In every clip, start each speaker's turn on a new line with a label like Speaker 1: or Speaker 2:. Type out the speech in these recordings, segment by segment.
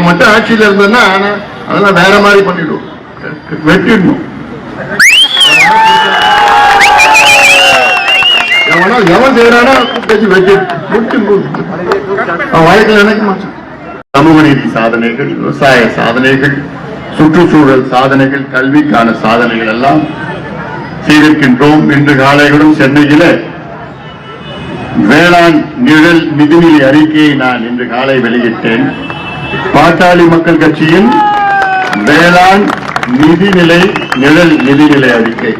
Speaker 1: நான் மட்டும் ஆட்சியில் இருந்தேன்னா அதெல்லாம் வேற மாதிரி பண்ணிடுவோம். வெட்டிடணும். எவனோ எவன் செய்யறானோ கூப்பிட்டு வெட்டி வெட்டி அவன் எனக்கு நினைக்க சமூக நீதி சாதனைகள் விவசாய சாதனைகள் சுற்றுச்சூழல் சாதனைகள் கல்விக்கான சாதனைகள் எல்லாம் செய்திருக்கின்றோம். இன்று காலைகளும் சென்னையில வேளாண் நிழல் நிதிநிலை அறிக்கையை நான் இன்று காலை வெளியிட்டேன். பாட்டாளி மக்கள் கட்சியின் வேளாண் நிதிநிலை நிழல் நிதிநிலை அறிக்கை.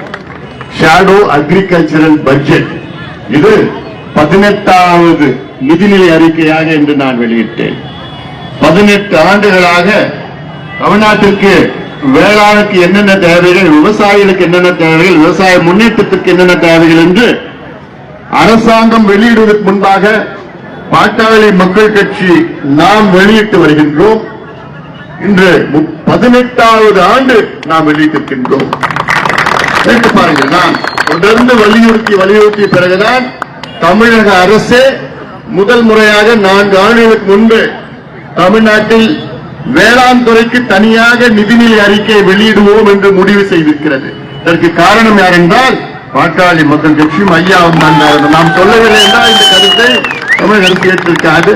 Speaker 1: ஷாடோ அக்ரிகல்ச்சரல் பட்ஜெட் இது பதினெட்டாவது நிதிநிலை அறிக்கையாக இன்று நான் வெளியிட்டேன். பதினெட்டு ஆண்டுகளாக தமிழ்நாட்டிற்கு வேளாணுக்கு என்னென்ன தேவைகள் விவசாயிகளுக்கு என்னென்ன தேவைகள் விவசாய முன்னேற்றத்திற்கு என்னென்ன தேவைகள் என்று அரசாங்கம் வெளியிடுவதற்கு முன்பாக பாட்டாளி மக்கள் கட்சி நாம் வெளியிட்டு வருகின்றோம். இன்று மு- பதினெட்டாவது ஆண்டு நாம் வெளியிட்டிருக்கின்றோம். கேட்டு பாருங்கள் நான் தொடர்ந்து வலியுறுத்தி வலியுறுத்திய பிறகுதான் தமிழக அரசே முதல் முறையாக நான்கு ஆண்டுகளுக்கு முன்பு தமிழ்நாட்டில் வேளாண் துறைக்கு தனியாக நிதிநிலை அறிக்கை வெளியிடுவோம் என்று முடிவு செய்திருக்கிறது. இதற்கு காரணம் யார் என்றால் பாட்டாளி மக்கள் கட்சியும் ஐயாவும் தான். நாம் சொல்லவில்லை என்றால் இந்த கருத்தை தமிழக அரசு ஏற்றிருக்காது.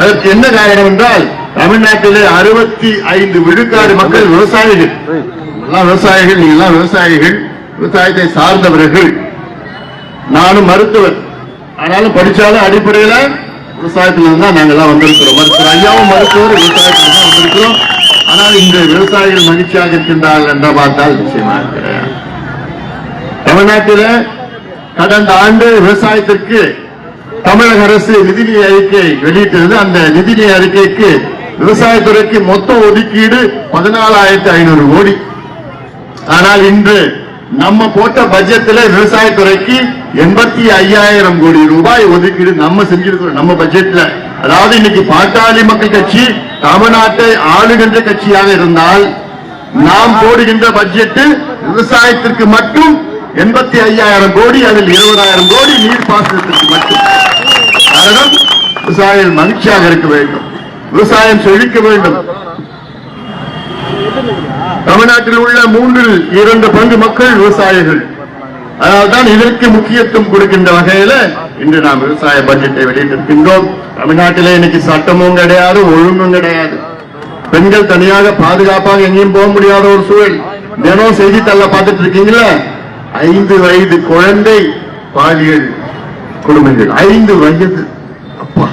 Speaker 1: அதற்கு என்ன காரணம் என்றால் தமிழ்நாட்டிலே அறுபத்தி ஐந்து விழுக்காடு மக்கள் விவசாயிகள். எல்லாம் விவசாயிகள் நீங்க எல்லாம் விவசாயிகள். விவசாயத்தை சார்ந்தவர்கள். நானும் மருத்துவர். ஆனாலும் படிச்சாலும் அடிப்படையில விவசாயத்துல இருந்தா நாங்க எல்லாம் வந்திருக்கிறோம். மருத்துவர் ஐயாவும் மருத்துவர் விவசாயத்துல தான் வந்திருக்கிறோம். ஆனால் இந்த விவசாயிகள் மகிழ்ச்சியாக இருக்கின்றார்கள் என்று பார்த்தால் நிச்சயமா இருக்கிறேன். தமிழ்நாட்டில கடந்த ஆண்டு விவசாயத்திற்கு தமிழக அரசு நிதிநிலை அறிக்கை வெளியிட்டது அந்த நிதிநிலை அறிக்கைக்கு விவசாயத்துறைக்கு மொத்த ஒதுக்கீடு பதினாலாயிரத்தி ஐநூறு கோடி. ஆனால் இன்று நம்ம போட்ட பட்ஜெட்ல விவசாயத்துறைக்கு எண்பத்தி ஐயாயிரம் கோடி ரூபாய் ஒதுக்கீடு நம்ம செஞ்சிருக்கிறோம் நம்ம பட்ஜெட்ல அதாவது இன்னைக்கு பாட்டாளி மக்கள் கட்சி தமிழ்நாட்டை ஆளுகின்ற கட்சியாக இருந்தால் நாம் போடுகின்ற பட்ஜெட்டு விவசாயத்திற்கு மட்டும் எண்பத்தி ஐயாயிரம் கோடி அதில் இருபதாயிரம் கோடி நீர் பாசனத்திற்கு மட்டும். காரணம் விவசாயம் மகிழ்ச்சியாக இருக்க வேண்டும். விவசாயம் செழிக்க வேண்டும். தமிழ்நாட்டில் உள்ள மூன்றில் இரண்டு பங்கு மக்கள் விவசாயிகள். அதனால்தான் இதற்கு முக்கியத்துவம் கொடுக்கின்ற வகையில இன்று நாம் விவசாய பட்ஜெட்டை வெளியிட்டிருக்கின்றோம். தமிழ்நாட்டில இன்னைக்கு சட்டமும் கிடையாது ஒழுங்கும் கிடையாது. பெண்கள் தனியாக பாதுகாப்பாக எங்கேயும் போக முடியாத ஒரு சூழல். தினம் செய்தித்தாள பார்த்துட்டு இருக்கீங்களா ஐந்து வயது குழந்தை பாலியல் குடும்பங்கள். ஐந்து வயது. அப்பா.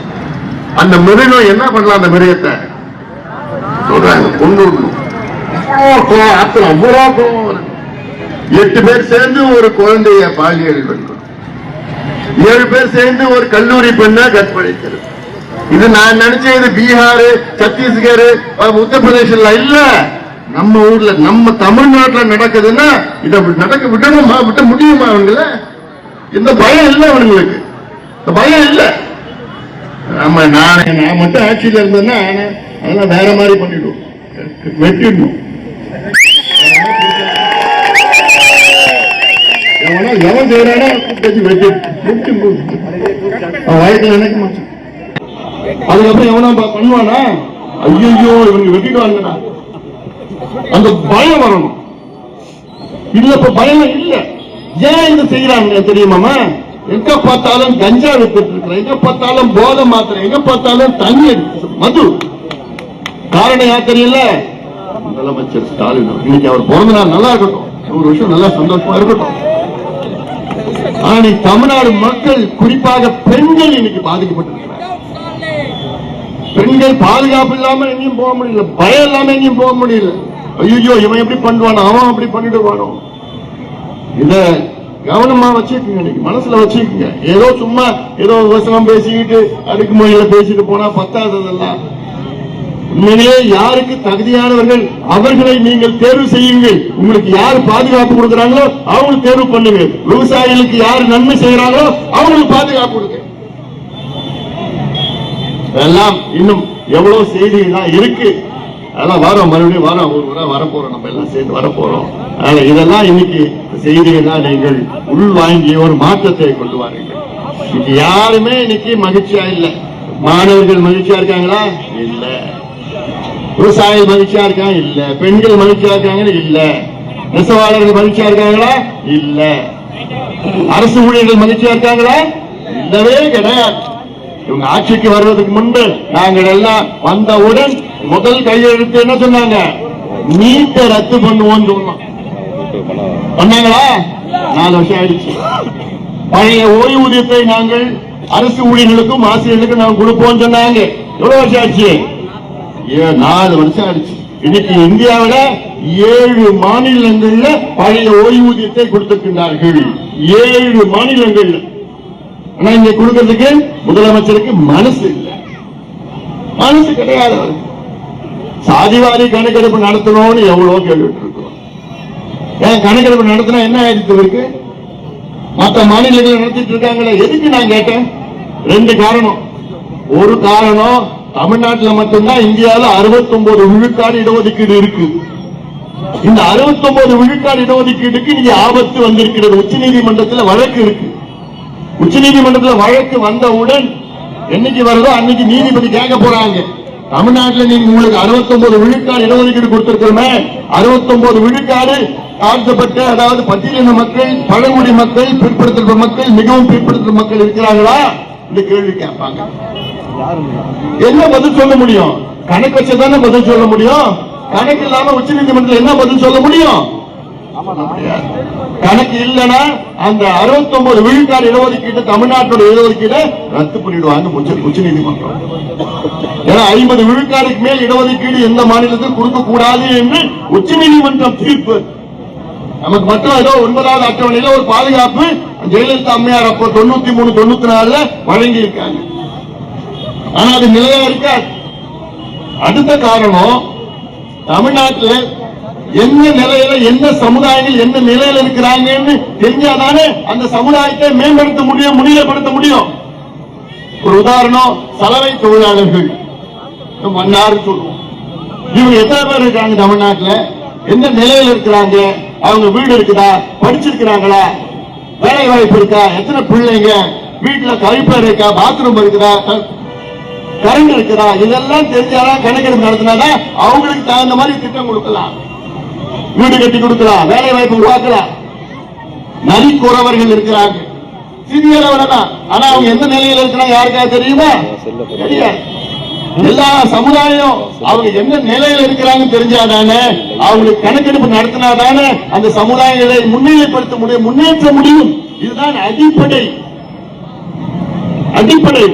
Speaker 1: அந்த மிருகம் என்ன பண்ணலாம் அந்த மிருகத்தை? சொல்றாங்க கொண்டு ஆத்திரம், எட்டு பேர் சேர்ந்து ஒரு குழந்தைய பாலியல் ஏழு பேர் சேர்ந்து ஒரு கல்லூரி பெண்ணா கற்பழிக்கிறது. இது நான் நினைச்சேன் இது பீகார் சத்தீஸ்கர் உத்தரப்பிரதேசம் இல்ல. நம்ம ஊர்ல நம்ம தமிழ்நாட்டுல நடக்குதுன்னா இதை நடக்க விடணுமா? விட்ட முடியுமா அவங்கள? இந்த பயம் இல்ல அவங்களுக்கு. இந்த பயம் இல்லை. நம்ம நான் நான் மட்டும் ஆட்சியில் இருந்தேன்னா அதெல்லாம் வேற மாதிரி பண்ணிடுவோம். வெட்டிடணும். எவனா எவன் செய்யறானோ கூப்பிட்டு வெட்டி வெட்டி அவன் வாழ்க்கையில் நினைக்க மாட்டான். அதுக்கப்புறம் எவனா பண்ணுவானா? ஐயோ இவங்க வெட்டிடுவாங்கடா அந்த பயம் வரணும். இல்ல இப்ப பயம் இல்ல. ஏன் இது செய்யறாங்க தெரியுமாமா எங்க பார்த்தாலும் கஞ்சா வித்துட்டு இருக்கிற எங்க பார்த்தாலும் போதை மாத்திரை எங்க பார்த்தாலும் தண்ணி மது. காரணம் யா தெரியல? முதலமைச்சர் ஸ்டாலின் இன்னைக்கு அவர் பிறந்த நாள் நல்லா இருக்கட்டும். ஒரு வருஷம் நல்லா சந்தோஷமா இருக்கட்டும். ஆனா தமிழ்நாடு மக்கள் குறிப்பாக பெண்கள் இன்னைக்கு பாதிக்கப்பட்டிருக்கிறார் பெண்கள் பாதுகாப்பு இல்லாம எங்கேயும் போக முடியல பயம் இல்லாம எங்கேயும் போக முடியல. ஐயோ இவன் எப்படி பண்ணுவானோ அவன் அப்படி பண்ணிடுவானோ இத கவனமா வச்சுக்கோங்க நீங்க மனசுல வச்சுக்கோங்க. ஏதோ சும்மா ஏதோ விவசாயம் பேசிக்கிட்டு அடுக்கு மொழியில பேசிட்டு போனா பத்தாததெல்லாம். உண்மையிலேயே யாருக்கு தகுதியானவர்கள் அவர்களை நீங்கள் தேர்வு செய்யுங்கள். உங்களுக்கு யார் பாதுகாப்பு கொடுக்குறாங்களோ அவங்களுக்கு தேர்வு பண்ணுங்க. விவசாயிகளுக்கு யார் நன்மை செய்யறாங்களோ அவங்களுக்கு பாதுகாப்பு கொடுங்க. எல்லாம் இன்னும் எவ்வளவு செய்திகள்லாம் இருக்கு. அதெல்லாம் வரோம் மறுபடியும் வரோம் ஒரு முறை வரப்போறோம். நம்ம எல்லாம் சேர்ந்து வரப்போறோம். அதனால இதெல்லாம் இன்னைக்கு செய்திகள்லாம் நீங்கள் உள்வாங்கி ஒரு மாற்றத்தை கொண்டு வாருங்கள். இன்னைக்கு யாருமே இன்னைக்கு மகிழ்ச்சியா இல்லை. மாணவர்கள் மகிழ்ச்சியா இருக்காங்களா? இல்ல. விவசாயிகள் மகிழ்ச்சியா இருக்காங்க இல்ல. பெண்கள் மகிழ்ச்சியா இருக்காங்க இல்ல. நெசவாளர்கள் மகிழ்ச்சியா இருக்காங்களா? இல்ல. அரசு ஊழியர்கள் மகிழ்ச்சியா இருக்காங்களா? இல்லவே கிடையாது. இவங்க ஆட்சிக்கு வர்றதுக்கு முன்பு நாங்கள் எல்லாம் வந்தவுடன் முதல் கையெழுத்து என்ன சொன்னாங்க? நீட்ட ரத்து பண்ணுவோம் சொன்னோம். பண்ணாங்களா நாலு வருஷம் ஆயிடுச்சு. பழைய ஓய்வூதியத்தை நாங்கள் அரசு ஊழியர்களுக்கும் ஆசிரியர்களுக்கும் நாங்கள் கொடுப்போம் சொன்னாங்க. எவ்வளவு வருஷம் ஆச்சு? ஏ- நாலு வருஷம் ஆயிடுச்சு. இன்னைக்கு இந்தியாவில ஏழு மாநிலங்கள்ல பழைய ஓய்வூதியத்தை கொடுத்திருக்கிறார்கள் ஏழு மாநிலங்கள்ல. ஆனா இங்க கொடுக்கறதுக்கு முதலமைச்சருக்கு மனசு இல்லை. மனசு கிடையாது சாதிவாரி கணக்கெடுப்பு நடத்தணும்னு எவ்வளவு கேட்டுட்டு ஏன் கணக்கெடுப்பு நடத்தினா என்ன ஆயிடுச்சு இருக்கு மற்ற மாநிலங்கள் நடத்திட்டு இருக்காங்களே எதுக்கு நான் கேட்டேன்? ரெண்டு காரணம். ஒரு காரணம் தமிழ்நாட்டில் மட்டும்தான் இந்தியாவில் 69 விழுக்காடு இடஒதுக்கீடு இருக்கு. இந்த 69 விழுக்காடு இடஒதுக்கீடுக்கு நீங்க ஆபத்து வந்திருக்கிறது. உச்சநீதிமன்றத்தில் வழக்கு இருக்கு. உச்சநீதிமன்றத்தில் வழக்கு வந்தவுடன் என்னைக்கு வருதோ அன்னைக்கு நீதிபதி கேட்க போறாங்க. தமிழ்நாட்டில் நீங்க உங்களுக்கு 69 விழுக்காடு இடஒதுக்கீடு கொடுத்திருக்கிறோமே 69 விழுக்காடு தாழ்த்தப்பட்ட அதாவது பட்டியலின மக்கள் பழங்குடி மக்கள் பிற்படுத்தப்பட்ட மக்கள் மிகவும் பிற்படுத்தப்பட்ட மக்கள் இருக்கிறார்களா? இந்த கேள்வி கேட்பாங்க. என்ன பதில் சொல்ல முடியும்? கணக்கு வச்சுதானே பதில் சொல்ல முடியும்? கணக்கு இல்லாம உச்சநீதிமன்றத்தில் என்ன பதில் சொல்ல முடியும்? கணக்கு இல்லைன்னா அந்த 69 விழுக்காடு இடஒதுக்கீடு தமிழ்நாட்டோட இடஒதுக்கீடு ரத்து பண்ணிடுவாங்க உச்ச- உச்சநீதிமன்றம் ஏன்னா ஐம்பது விழுக்காடுக்கு மேல் இடஒதுக்கீடு எந்த மாநிலத்தில் கொடுக்க கூடாது என்று உச்சநீதிமன்றம் தீர்ப்பு. நமக்கு மட்டும் ஏதோ ஒன்பதாவது அட்டவணையில ஒரு பாதுகாப்பு ஜெயலலிதா அம்மையார் அப்போ தொண்ணூத்தி மூணு தொண்ணூத்தி நாலுல வழங்கி இருக்காங்க ஆனா அது நிலையா இருக்காது. அடுத்த காரணம் தமிழ்நாட்டுல என்ன நிலையில என்ன சமுதாயங்கள் என்ன நிலையில இருக்கிறாங்கன்னு தெரிஞ்சாதானே அந்த சமுதாயத்தை மேம்படுத்த முடியும் முன்னிலைப்படுத்த முடியும். ஒரு உதாரணம் சலவை தொழிலாளர்கள். மன்னார் சொல்லுவோம். இவங்க எத்தனை பேர் இருக்காங்க தமிழ்நாட்டுல? எந்த நிலையில இருக்கிறாங்க? அவங்க வீடு இருக்குதா? படிச்சிருக்கிறாங்களா? வேலை வாய்ப்பு இருக்கா? எத்தனை பிள்ளைங்க? வீட்டுல கழிப்பறை இருக்கா? பாத்ரூம் இருக்குதா? கரண்ட் இருக்குதா? இதெல்லாம் தெரிஞ்சாதான் கணக்கெடுப்பு நடத்தினாதான் அவங்களுக்கு தகுந்த மாதிரி திட்டம் கொடுக்கலாம். வீடு கட்டி கொடுக்கலாம் வேலை வாய்ப்பு உருவாக்கலாம் நரிக்குறவர்கள் இருக்கிறாங்க சிறிய அளவுல தான் ஆனா அவங்க எந்த நிலையில இருக்கிறாங்க யாருக்காவது தெரியுமா? தெரியாது. எல்லா சமுதாயம் அவங்க என்ன நிலையில இருக்கிறாங்கன்னு தெரிஞ்சாதானே அவங்களுக்கு கணக்கெடுப்பு நடத்தினாதானே அந்த சமுதாயங்களை முன்னிலைப்படுத்த முடியும் முன்னேற்ற முடியும். இதுதான் அடிப்படை. அடிப்படை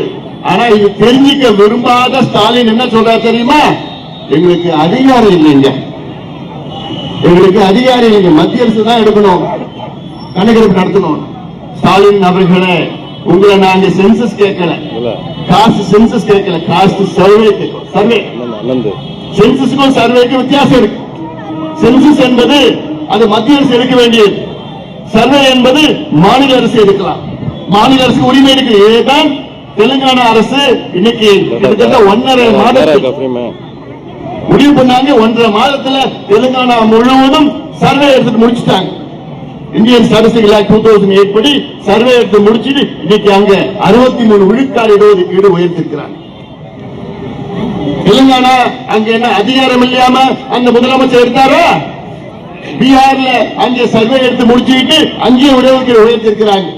Speaker 1: ஆனா இது தெரிஞ்சுக்க விரும்பாத ஸ்டாலின் என்ன சொல்றாரு தெரியுமா? எங்களுக்கு அதிகாரம் இல்லைங்க. எங்களுக்கு அதிகாரம் இல்லைங்க மத்திய அரசு தான் எடுக்கணும். கணக்கெடுப்பு நடத்தணும். ஸ்டாலின் அவர்களே உங்களை நாங்க சென்சஸ் கேட்கல. காஸ்ட் சென்சஸ் கேட்கல. காஸ்ட் சர்வே சர்வே சென்சஸுக்கும் சர்வேக்கும் வித்தியாசம் இருக்கு. சென்சஸ் என்பது அது மத்திய அரசு எடுக்க வேண்டியது. சர்வே என்பது மாநில அரசு எடுக்கலாம். மாநில அரசு உரிமை இருக்கு இதுதான் தெலுங்கானா அரசு இன்னைக்கு கிட்டத்தட்ட ஒன்னரை
Speaker 2: கஃப்ரிமே
Speaker 1: முடிவு பண்ணாங்க. ஒன்றரை மாதத்துல தெலுங்கானா முழுவதும் சர்வே எடுத்துட்டு முடிச்சிட்டாங்க. Indian statistical act two thousand eight படி சர்வே எடுத்து முடிச்சிட்டு இன்னைக்கு அங்க அறுபத்தி மூணு விழுக்காடு இடஒதுக்கீடு உயர்த்திருக்கிறாங்க. தெலுங்கானா அங்க என்ன அதிகாரம் இல்லாம அந்த முதலமைச்சர் எடுத்தாரா பீகார்ல அங்க சர்வே எடுத்து முடிச்சுக்கிட்டு அங்கேயும் இடஒதுக்கீடு உயர்த்திருக்கிறாங்க.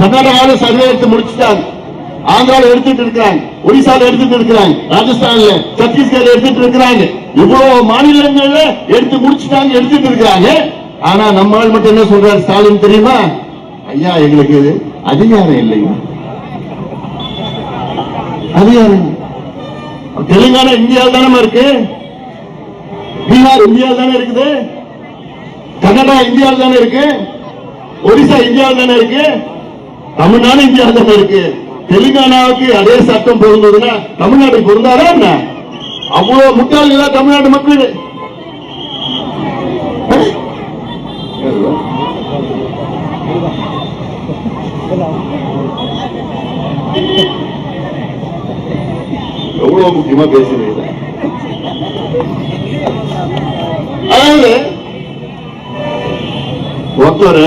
Speaker 1: கர்நாடகாவில் சர்வே எடுத்து முடிச்சுட்டாங்க. ஆந்திரால எடுத்துட்டு இருக்கிறாங்க ஒடிசால எடுத்துட்டு இருக்கிறாங்க ராஜஸ்தான்ல சத்தீஸ்கர் எடுத்துட்டு இருக்கிறாங்க. இவ்வளவு மாநிலங்கள்ல எடுத்து முடிச்சுட்டாங்க எடுத்துட்டு இருக்கிறாங்க. ஆனா நம்ம ஆள் மட்டும் என்ன சொல்றாரு ஸ்டாலின் தெரியுமா? ஐயா எங்களுக்கு அதிகாரம் இல்லைங்க அதிகாரம் தெலுங்கானா இந்தியாவில் தானே இருக்கு? பீகார் இந்தியாவில் தானே இருக்குது? கன்னடா இந்தியாவில் தானே இருக்கு? ஒடிசா இந்தியாவில் தானே இருக்கு? தமிழ்நாடு இந்தியாவில் தானே இருக்கு? தெலுங்கானாவுக்கு அதே சட்டம் பொருந்ததுன்னா தமிழ்நாடு பொருந்தாரா என்ன? அவ்வளவு முட்டாள்களா தமிழ்நாடு மக்கள். எவ்வளவு முக்கியமா பேசுறீங்க? அதாவது ஒருத்தர்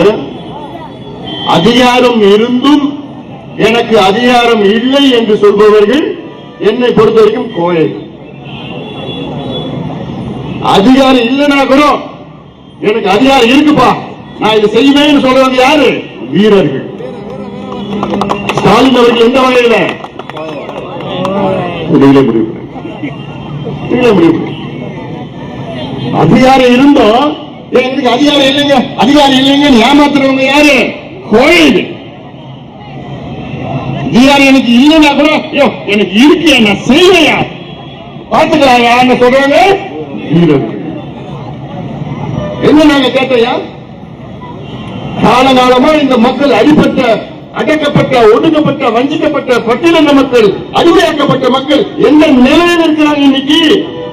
Speaker 1: அதிகாரம் இருந்தும் எனக்கு அதிகாரம் இல்லை என்று சொல்பவர்கள் என்னை பொறுத்த வரைக்கும் கோயில் அதிகாரம் இல்லைன்னா கூட எனக்கு அதிகாரம் இருக்குப்பா. நான் இதை செய்வேன்னு சொல்றது யாரு? வீரர்கள். ஸ்டாலின் அவர்கள் எந்த வகையில? நீங்களே முடிவு முடிவு அதிகாரம் இருந்தோம் எங்களுக்கு அதிகாரம் இல்லைங்க. அதிகாரம் இல்லைங்க ஏமாத்துறவங்க யாரு? கோயில் அதிகாரம் எனக்கு இல்லைன்னா கூட ஐயோ, எனக்கு இருக்கு நான் செய்வையா பார்த்துக்கலாம் யாருன்னு சொல்றாங்க? என்ன நாங்க கேட்டையா? காலகாலமா இந்த மக்கள் அடிப்பட்ட அடக்கப்பட்ட ஒடுக்கப்பட்ட வஞ்சிக்கப்பட்ட பட்டியலின மக்கள் அடிமையாக்கப்பட்ட மக்கள் எந்த நிலையில் இருக்கிறாங்க இன்னைக்கு?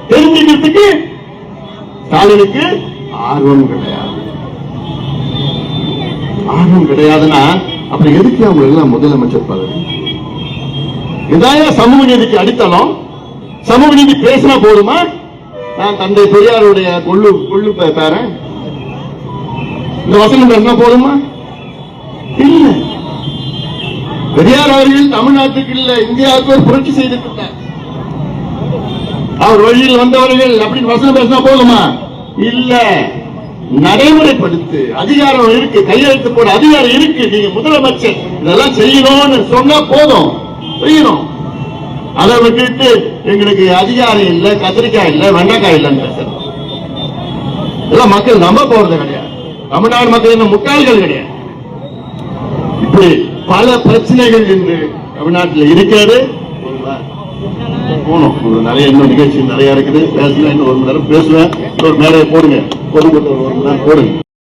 Speaker 1: தெரிஞ்சுக்கிறதுக்கு ஸ்டாலினுக்கு ஆர்வம் கிடையாது. ஆர்வம் கிடையாதுன்னா அப்புறம் எதுக்கு அவங்களெல்லாம் முதலமைச்சர் பதவி? இதாயா சமூக நீதிக்கு அடித்தளம் சமூக நீதி பேசினா போதுமா? நான் தந்தை பெரியாருடைய கொள்ளு கொள்ளு பே- பேரன் இந்த வசனம் பேசினா போதுமா? இல்ல. பெரியார் அவர்கள் தமிழ்நாட்டுக்கு இல்ல இந்தியாவுக்கு ஒரு புரட்சி செய்திருக்கிறார் அவர் வழியில் வந்தவர்கள் அப்படின்னு வசனம் பேசினா போதுமா? இல்ல. நடைமுறைப்படுத்து. அதிகாரம் இருக்கு கையெழுத்து போட அதிகாரம் இருக்கு நீங்க முதலமைச்சர். இதெல்லாம் செய்யணும்னு சொன்னா போதும். செய்யணும் அதை விட்டுட்டு எங்களுக்கு அதிகாரம் இல்ல கத்திரிக்காய் இல்ல வெண்டைக்காய் இல்லைன்னு பேசுறோம். இதெல்லாம் மக்கள் நம்ப போறது கிடையாது. தமிழ்நாடு மக்கள் என்ன முட்டாள்கள் கிடையாது. இப்படி பல பிரச்சனைகள் இன்று தமிழ்நாட்டில் இருக்கிறது. போகணும். நிறைய இன்னும் நிகழ்ச்சி நிறைய இருக்குது. பேசலாம் இன்னும் ஒரு மணி நேரம் பேசுவேன். ஒரு மேடையை போடுங்க. பொதுமக்கள் ஒரு மணி நேரம் போடுங்க.